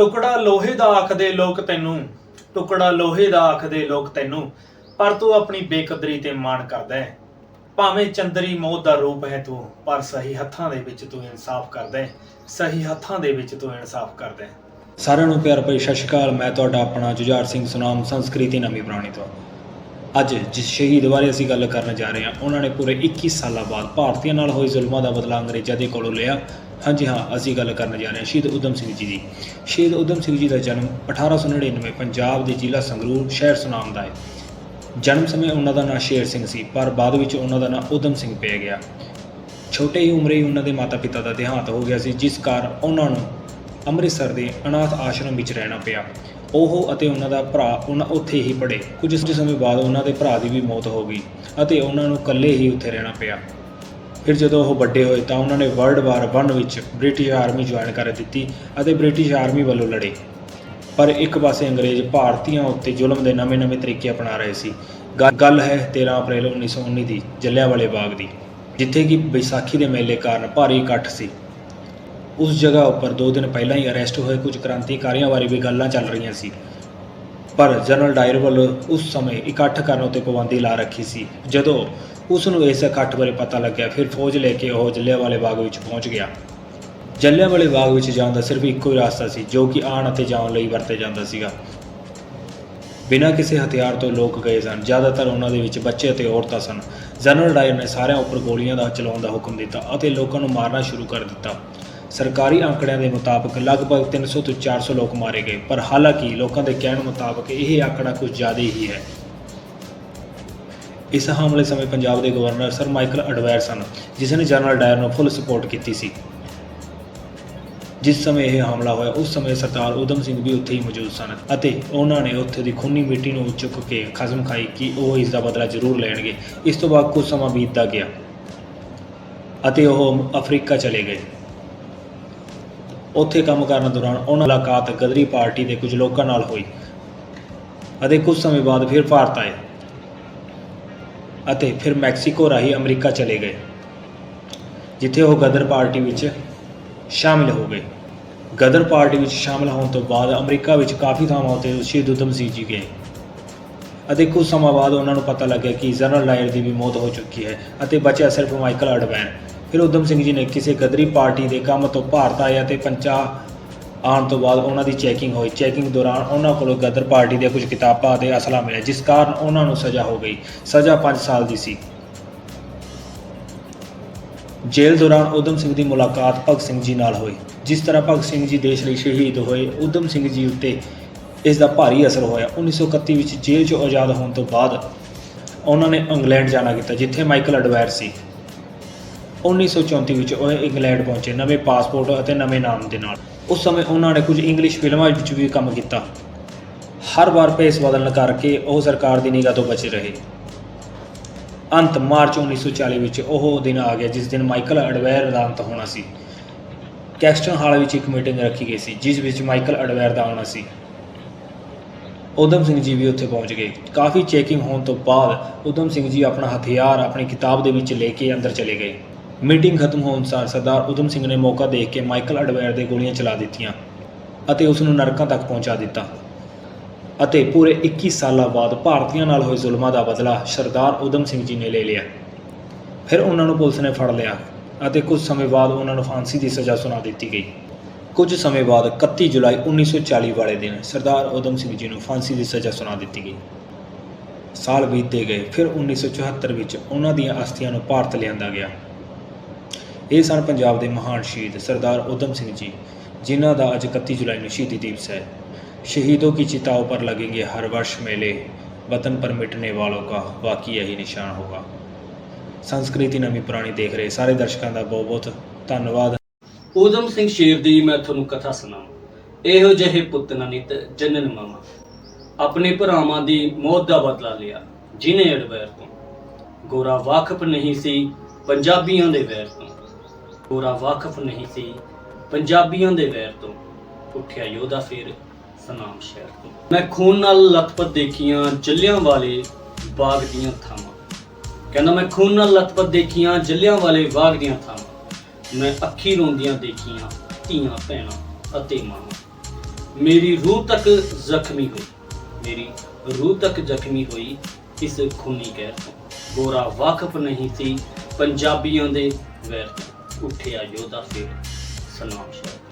ਟੁਕੜਾ ਲੋਹੇ ਦਾ ਆਖਦੇ ਲੋਕ ਤੈਨੂੰ, ਟੁਕੜਾ ਲੋਹੇ ਦਾ ਆਖਦੇ ਲੋਕ ਤੈਨੂੰ, ਪਰ ਤੂੰ ਆਪਣੀ ਬੇਕਦਰੀ ਤੇ ਮਾਣ ਕਰਦਾ ਹੈ। ਭਾਵੇਂ ਚੰਦਰੀ ਮੌਤ ਦਾ ਰੂਪ ਹੈ ਤੂੰ, ਪਰ ਸਹੀ ਹੱਥਾਂ ਦੇ ਵਿੱਚ ਤੂੰ ਇਨਸਾਫ ਕਰਦਾ ਹੈ। ਸਹੀ ਹੱਥਾਂ ਦੇ ਵਿੱਚ ਤੂੰ ਇਨਸਾਫ ਕਰਦਾ ਹੈ। ਸਾਰਿਆਂ ਨੂੰ ਪਿਆਰ ਭਰੀ ਸਤਿ ਸ਼੍ਰੀ ਅਕਾਲ, ਮੈਂ ਤੁਹਾਡਾ ਆਪਣਾ ਜੁਝਾਰ ਸਿੰਘ ਸੁਨਾਮ, ਸੰਸਕ੍ਰਿਤੀ ਨਵੀਂ ਪੁਰਾਣੀ ਤੋਂ। ਅੱਜ ਜਿਸ ਸ਼ਹੀਦ ਬਾਰੇ ਅਸੀਂ ਗੱਲ ਕਰਨ ਜਾ ਰਹੇ ਹਾਂ, ਉਹਨਾਂ ਨੇ ਪੂਰੇ 21 ਸਾਲਾਂ ਬਾਅਦ ਭਾਰਤੀਆਂ ਨਾਲ ਹੋਏ ਜ਼ੁਲਮਾਂ ਦਾ ਬਦਲਾ ਅੰਗਰੇਜ਼ਾਂ ਦੇ ਕੋਲੋਂ ਲਿਆ। ਹਾਂਜੀ ਹਾਂ, ਅਸੀਂ ਗੱਲ ਕਰਨ ਜਾ ਰਹੇ ਹਾਂ ਸ਼ਹੀਦ ਉਦਮ ਸਿੰਘ ਜੀ ਦੀ। ਸ਼ਹੀਦ ਉਦਮ ਸਿੰਘ ਜੀ ਦਾ ਜਨਮ 1899 ਪੰਜਾਬ ਦੇ ਜ਼ਿਲ੍ਹਾ ਸੰਗਰੂਰ ਸ਼ਹਿਰ ਸੁਨਾਮ ਦਾ ਹੈ। ਜਨਮ ਸਮੇਂ ਉਹਨਾਂ ਦਾ ਨਾਂ ਸ਼ੇਰ ਸਿੰਘ ਸੀ, ਪਰ ਬਾਅਦ ਵਿੱਚ ਉਹਨਾਂ ਦਾ ਨਾਂ ਉਦਮ ਸਿੰਘ ਪੈ ਗਿਆ। ਛੋਟੇ ਹੀ ਉਮਰੇ ਹੀ ਉਹਨਾਂ ਦੇ ਮਾਤਾ-ਪਿਤਾ ਦਾ ਦੇਹਾਂਤ ਹੋ ਗਿਆ ਸੀ, ਜਿਸ ਕਾਰਨ ਉਹਨਾਂ ਨੂੰ ਅੰਮ੍ਰਿਤਸਰ ਦੇ ਅਨਾਥ ਆਸ਼ਰਮ ਵਿੱਚ ਰਹਿਣਾ ਪਿਆ। ਉਹ ਅਤੇ ਉਹਨਾਂ ਦਾ ਭਰਾ ਉਹਨਾਂ ਉੱਥੇ ਹੀ ਪੜ੍ਹੇ। ਕੁਝ ਸਮੇਂ ਬਾਅਦ ਉਹਨਾਂ ਦੇ ਭਰਾ ਦੀ ਵੀ ਮੌਤ ਹੋ ਗਈ ਅਤੇ ਉਹਨਾਂ ਨੂੰ ਇਕੱਲੇ ਹੀ ਉੱਥੇ ਰਹਿਣਾ ਪਿਆ। ਫਿਰ ਜਦੋਂ ਉਹ ਵੱਡੇ ਹੋਏ ਤਾਂ ਉਹਨਾਂ ਨੇ ਵਰਲਡ ਵਾਰ 1 ਵਿੱਚ ਬ੍ਰਿਟਿਸ਼ ਆਰਮੀ ਜੁਆਇਨ ਕਰ ਦਿੱਤੀ ਅਤੇ ਬ੍ਰਿਟਿਸ਼ ਆਰਮੀ ਵੱਲੋਂ ਲੜੇ। ਪਰ ਇੱਕ ਪਾਸੇ ਅੰਗਰੇਜ਼ ਭਾਰਤੀਆਂ ਉੱਤੇ ਜ਼ੁਲਮ ਦੇ ਨਵੇਂ-ਨਵੇਂ ਤਰੀਕੇ ਅਪਣਾ ਰਹੇ ਸੀ। ਗੱਲ ਹੈ 13 ਅਪ੍ਰੈਲ 1919 ਦੀ, ਜਲਿਆਂਵਾਲੇ ਬਾਗ ਦੀ, ਜਿੱਥੇ ਕਿ ਵਿਸਾਖੀ ਦੇ ਮੇਲੇ ਕਾਰਨ ਭਾਰੀ ਇਕੱਠ ਸੀ। ਉਸ ਜਗ੍ਹਾ ਉੱਪਰ 2 ਦਿਨ ਪਹਿਲਾਂ ਹੀ ਅਰੈਸਟ ਹੋਏ ਕੁਝ ਕ੍ਰਾਂਤੀਕਾਰੀਆਂ ਬਾਰੇ ਵੀ ਗੱਲਾਂ ਚੱਲ ਰਹੀਆਂ ਸੀ। ਪਰ ਜਨਰਲ ਡਾਇਰ ਵੱਲੋਂ ਉਸ ਸਮੇਂ ਇਕੱਠ ਕਰਨ ਉੱਤੇ ਪਾਬੰਦੀ ਲਾ ਰੱਖੀ ਸੀ, ਜਦੋਂ ਉਸ ਨੂੰ ਇਸ ਇਕੱਠ ਬਾਰੇ ਪਤਾ ਲੱਗਿਆ। ਫਿਰ ਫੌਜ ਲੈ ਕੇ ਉਹ ਜਲਿਆਂਵਾਲੇ ਬਾਗ ਵਿੱਚ ਪਹੁੰਚ ਗਿਆ। ਜਲਿਆਂਵਾਲੇ ਬਾਗ ਵਿੱਚ ਜਾਣ ਦਾ ਸਿਰਫ ਇੱਕੋ ਹੀ ਰਸਤਾ ਸੀ, ਜੋ ਕਿ ਆਉਣ ਅਤੇ ਜਾਣ ਲਈ ਵਰਤਿਆ ਜਾਂਦਾ ਸੀਗਾ। ਬਿਨਾਂ ਕਿਸੇ ਹਥਿਆਰ ਤੋਂ ਲੋਕ ਗਏ ਸਨ। ਜ਼ਿਆਦਾਤਰ ਉਹਨਾਂ ਦੇ ਵਿੱਚ ਬੱਚੇ ਅਤੇ ਔਰਤਾਂ ਸਨ। ਜਨਰਲ ਡਾਇਰ ਨੇ ਸਾਰਿਆਂ ਉੱਪਰ ਗੋਲੀਆਂ ਦਾ ਚਲਾਉਣ ਦਾ ਹੁਕਮ ਦਿੱਤਾ ਅਤੇ ਲੋਕਾਂ ਨੂੰ ਮਾਰਨਾ ਸ਼ੁਰੂ ਕਰ ਦਿੱਤਾ। ਸਰਕਾਰੀ ਅੰਕੜਿਆਂ ਦੇ ਮੁਤਾਬਕ ਲਗਭਗ 300 ਤੋਂ 400 ਲੋਕ ਮਾਰੇ ਗਏ। ਪਰ ਹਾਲਾਂਕਿ ਲੋਕਾਂ ਦੇ ਕਹਿਣ ਮੁਤਾਬਕ ਇਹ ਆંકੜਾ ਕੁਝ ਜ਼ਿਆਦਾ ਹੀ ਹੈ। ਇਸ ਹਮਲੇ ਸਮੇਂ ਪੰਜਾਬ ਦੇ ਗਵਰਨਰ ਸਰ ਮਾਈਕਲ ਅਡਵਾਇਰ ਸਨ, ਜਿਸ ਨੇ ਜਨਰਲ ਡਾਇਰ ਨੂੰ ਫੁੱਲ ਸਪੋਰਟ ਕੀਤੀ ਸੀ। ਜਿਸ ਸਮੇਂ ਇਹ ਹਮਲਾ ਹੋਇਆ, ਉਸ ਸਮੇਂ ਸਰਦਾਰ ਉਦਮ ਸਿੰਘ ਵੀ ਉੱਥੇ ਹੀ ਮੌਜੂਦ ਸਨ ਅਤੇ ਉਹਨਾਂ ਨੇ ਉੱਥੇ ਦੀ ਖੂਨੀ ਮਿੱਟੀ ਨੂੰ ਚੁੱਕ ਕੇ ਖਸਮ ਖਾਈ ਕਿ ਉਹ ਇਸ ਦਾ ਬਦਲਾ ਜ਼ਰੂਰ ਲੈਣਗੇ। ਇਸ ਤੋਂ ਬਾਅਦ ਕੁਝ ਸਮਾਂ ਬੀਤਦਾ ਗਿਆ ਅਤੇ ਉਹ ਅਫਰੀਕਾ ਚਲੇ ਗਏ। ਉੱਥੇ ਕੰਮ ਕਰਨ ਦੌਰਾਨ ਉਹਨਾਂ ਮੁਲਾਕਾਤ ਗਦਰੀ ਪਾਰਟੀ ਦੇ ਕੁਝ ਲੋਕਾਂ ਨਾਲ ਹੋਈ ਅਤੇ ਕੁਝ ਸਮੇਂ ਬਾਅਦ ਫਿਰ ਭਾਰਤ ਆਏ। ਅਤੇ ਫਿਰ ਮੈਕਸੀਕੋ ਰਾਹੀਂ ਅਮਰੀਕਾ ਚਲੇ ਗਏ, ਜਿੱਥੇ ਉਹ ਗਦਰ ਪਾਰਟੀ ਵਿੱਚ ਸ਼ਾਮਿਲ ਹੋ ਗਏ। ਗਦਰ ਪਾਰਟੀ ਵਿੱਚ ਸ਼ਾਮਿਲ ਹੋਣ ਤੋਂ ਬਾਅਦ ਅਮਰੀਕਾ ਵਿੱਚ ਕਾਫੀ ਥਾਵਾਂ ਉੱਤੇ ਸ਼ਹੀਦ ਉਦਮ ਸਿੰਘ ਜੀ ਗਏ ਅਤੇ ਕੁਝ ਸਮਾਂ ਬਾਅਦ ਉਹਨਾਂ ਨੂੰ ਪਤਾ ਲੱਗਿਆ ਕਿ ਜਨਰਲ ਲਾਇਰ ਦੀ ਵੀ ਮੌਤ ਹੋ ਚੁੱਕੀ ਹੈ ਅਤੇ ਬਚਿਆ ਸਿਰਫ ਮਾਈਕਲ ਅਡਵੈਨ। ਫਿਰ ਉਦਮ ਸਿੰਘ ਜੀ ਨੇ ਕਿਸੇ ਗਦਰੀ ਪਾਰਟੀ ਦੇ ਕੰਮ ਤੋਂ ਭਾਰਤ ਆਏ ਅਤੇ ਪੰਜਾ ਆਉਣ ਤੋਂ ਬਾਅਦ ਉਹਨਾਂ ਦੀ ਚੈਕਿੰਗ ਹੋਈ। ਚੈਕਿੰਗ ਦੌਰਾਨ ਉਹਨਾਂ ਕੋਲੋਂ ਗਦਰ ਪਾਰਟੀ ਦੀਆਂ ਕੁਝ ਕਿਤਾਬਾਂ ਅਤੇ ਅਸਲਾ ਮਿਲਿਆ, ਜਿਸ ਕਾਰਨ ਉਹਨਾਂ ਨੂੰ ਸਜ਼ਾ ਹੋ ਗਈ। ਸਜ਼ਾ 5 ਸਾਲ ਦੀ ਸੀ। ਜੇਲ੍ਹ ਦੌਰਾਨ ਉਦਮ ਸਿੰਘ ਦੀ ਮੁਲਾਕਾਤ ਭਗਤ ਸਿੰਘ ਜੀ ਨਾਲ ਹੋਈ। ਜਿਸ ਤਰ੍ਹਾਂ ਭਗਤ ਸਿੰਘ ਜੀ ਦੇਸ਼ ਲਈ ਸ਼ਹੀਦ ਹੋਏ ਉਦਮ ਸਿੰਘ ਜੀ ਉੱਤੇ ਇਸ ਦਾ ਭਾਰੀ ਅਸਰ ਹੋਇਆ। 1931 ਵਿੱਚ ਜੇਲ੍ਹ 'ਚੋਂ ਆਜ਼ਾਦ ਹੋਣ ਤੋਂ ਬਾਅਦ ਉਹਨਾਂ ਨੇ ਇੰਗਲੈਂਡ ਜਾਣਾ ਕੀਤਾ, ਜਿੱਥੇ ਮਾਈਕਲ ਅਡਵਾਇਰ ਸੀ। 1934 ਵਿੱਚ ਉਹ ਇੰਗਲੈਂਡ ਪਹੁੰਚੇ, ਨਵੇਂ ਪਾਸਪੋਰਟ ਅਤੇ ਨਵੇਂ ਨਾਮ ਦੇ ਨਾਲ। ਉਸ ਸਮੇਂ ਉਹਨਾਂ ਨੇ ਕੁਝ ਇੰਗਲਿਸ਼ ਫਿਲਮਾਂ ਵਿੱਚ ਵੀ ਕੰਮ ਕੀਤਾ। ਹਰ ਵਾਰ ਭੇਸ ਬਦਲਣ ਕਰਕੇ ਉਹ ਸਰਕਾਰ ਦੀ ਨਿਗਾਹ ਤੋਂ ਬਚੇ ਰਹੇ। ਅੰਤ ਮਾਰਚ 1940 ਵਿੱਚ ਉਹ ਦਿਨ ਆ ਗਿਆ ਜਿਸ ਦਿਨ ਮਾਈਕਲ ਅਡਵਾਇਰ ਦਾ ਅੰਤ ਹੋਣਾ ਸੀ। ਕੈਸਟਨ ਹਾਲ ਵਿੱਚ ਇੱਕ ਮੀਟਿੰਗ ਰੱਖੀ ਗਈ ਸੀ, ਜਿਸ ਵਿੱਚ ਮਾਈਕਲ ਅਡਵਾਇਰ ਦਾ ਆਉਣਾ ਸੀ। ਉਦਮ ਸਿੰਘ ਜੀ ਵੀ ਉੱਥੇ ਪਹੁੰਚ ਗਏ। ਕਾਫੀ ਚੈਕਿੰਗ ਹੋਣ ਤੋਂ ਬਾਅਦ ਉਦਮ ਸਿੰਘ ਜੀ ਆਪਣਾ ਹਥਿਆਰ ਆਪਣੀ ਕਿਤਾਬ ਦੇ ਵਿੱਚ ਲੈ ਕੇ ਅੰਦਰ ਚਲੇ ਗਏ। ਮੀਟਿੰਗ ਖਤਮ ਹੋਣ ਸਾਰ ਸਰਦਾਰ ਉਦਮ ਸਿੰਘ ਨੇ ਮੌਕਾ ਦੇਖ ਕੇ ਮਾਈਕਲ ਅਡਵਾਇਰ ਦੇ ਗੋਲੀਆਂ ਚਲਾ ਦਿੱਤੀਆਂ ਅਤੇ ਉਸ ਨੂੰ ਨਰਕਾਂ ਤੱਕ ਪਹੁੰਚਾ ਦਿੱਤਾ ਅਤੇ ਪੂਰੇ 21 ਸਾਲਾਂ ਬਾਅਦ ਭਾਰਤੀਆਂ ਨਾਲ ਹੋਏ ਜ਼ੁਲਮਾਂ ਦਾ ਬਦਲਾ ਸਰਦਾਰ ਉਦਮ ਸਿੰਘ ਜੀ ਨੇ ਲੈ ਲਿਆ। ਫਿਰ ਉਹਨਾਂ ਨੂੰ ਪੁਲਿਸ ਨੇ ਫੜ ਲਿਆ ਅਤੇ ਕੁਝ ਸਮੇਂ ਬਾਅਦ ਉਹਨਾਂ ਨੂੰ ਫਾਂਸੀ ਦੀ ਸਜ਼ਾ ਸੁਣਾ ਦਿੱਤੀ ਗਈ। ਕੁਝ ਸਮੇਂ ਬਾਅਦ 31 ਜੁਲਾਈ 1940 ਵਾਲੇ ਦਿਨ ਸਰਦਾਰ ਉਦਮ ਸਿੰਘ ਜੀ ਨੂੰ ਫਾਂਸੀ ਦੀ ਸਜ਼ਾ ਸੁਣਾ ਦਿੱਤੀ ਗਈ। ਸਾਲ ਬੀਤਦੇ ਗਏ, ਫਿਰ 1974 ਵਿੱਚ ਉਹਨਾਂ ਦੀਆਂ ਅਸਥੀਆਂ ਨੂੰ ਭਾਰਤ ਲਿਆਂਦਾ ਗਿਆ। ਇਹ ਸਨ ਪੰਜਾਬ ਦੇ ਮਹਾਨ ਸ਼ਹੀਦ ਸਰਦਾਰ ਉਦਮ ਸਿੰਘ ਜੀ ਜਿਨ੍ਹਾਂ ਦਾ ਅੱਜ 31 ਜੁਲਾਈ ਨੂੰ ਸ਼ਹੀਦੀ ਦਿਵਸ है शहीदों की चिताओं पर लगेंगे हर वर्ष मेले वतन पर मिटने वालों का वाकई यही निशान होगा ਸੰਸਕ੍ਰਿਤੀ ਨਵੀਂ ਪੁਰਾਣੀ ਦੇਖ ਰਹੇ ਸਾਰੇ ਦਰਸ਼ਕਾਂ ਦਾ ਬਹੁਤ ਬਹੁਤ ਧੰਨਵਾਦ ਊਧਮ ਸਿੰਘ ਸ਼ੇਰ ਦੀ ਮੈਂ ਤੁਹਾਨੂੰ ਕਥਾ ਸੁਣਾਵਾਂ ਇਹੋ ਜਿਹੇ ਪੁੱਤ ਨਾ ਨਿਤ ਜਨਨ ਮਾਮਾ ਆਪਣੇ ਭਰਾਵਾਂ ਦੀ ਮੌਤ ਦਾ ਬਦਲਾ ਲਿਆ ਜਿਨੇ ਅਡਵੈਰ ਤੋਂ ਗੋਰਾ ਵਾਕਫ ਨਹੀਂ ਸੀ ਪੰਜਾਬੀਆਂ ਦੇ ਵੈਰ ਤੋਂ ਗੋਰਾ ਵਾਕਫ ਨਹੀਂ ਸੀ, ਪੰਜਾਬੀਆਂ ਦੇ ਵੈਰ ਤੋਂ ਉੱਠਿਆ ਯੋਧਾ ਫੇਰ ਸਨਾਮ ਸ਼ਹਿਰ ਤੋਂ। ਮੈਂ ਖੂਨ ਨਾਲ ਲਥਪਥ ਦੇਖੀਆਂ ਜੱਲਿਆਂ ਵਾਲੇ ਬਾਗ ਦੀਆਂ ਥਾਵਾਂ। ਕਹਿੰਦਾ, ਮੈਂ ਖੂਨ ਨਾਲ ਲਥਪਥ ਦੇਖੀਆਂ ਜੱਲਿਆਂ ਵਾਲੇ ਬਾਗ ਦੀਆਂ ਥਾਵਾਂ। ਮੈਂ ਅੱਖੀ ਰੋਂਦੀਆਂ ਦੇਖੀਆਂ ਧੀਆਂ ਭੈਣਾਂ ਅਤੇ ਮਾਵਾਂ। ਮੇਰੀ ਰੂਹ ਤੱਕ ਜ਼ਖਮੀ ਹੋਈ, ਮੇਰੀ ਰੂਹ ਤੱਕ ਜ਼ਖਮੀ ਹੋਈ ਇਸ ਖੂਨੀ ਗੈਰ ਤੋਂ। ਗੋਰਾ ਵਾਕਫ ਨਹੀਂ ਸੀ ਪੰਜਾਬੀਆਂ ਦੇ ਵੈਰ ਤੋਂ। ਉੱਠਿਆ ਯੋਧਾ ਫਿਰ ਸਲਾਮ ਸ਼ਾਹ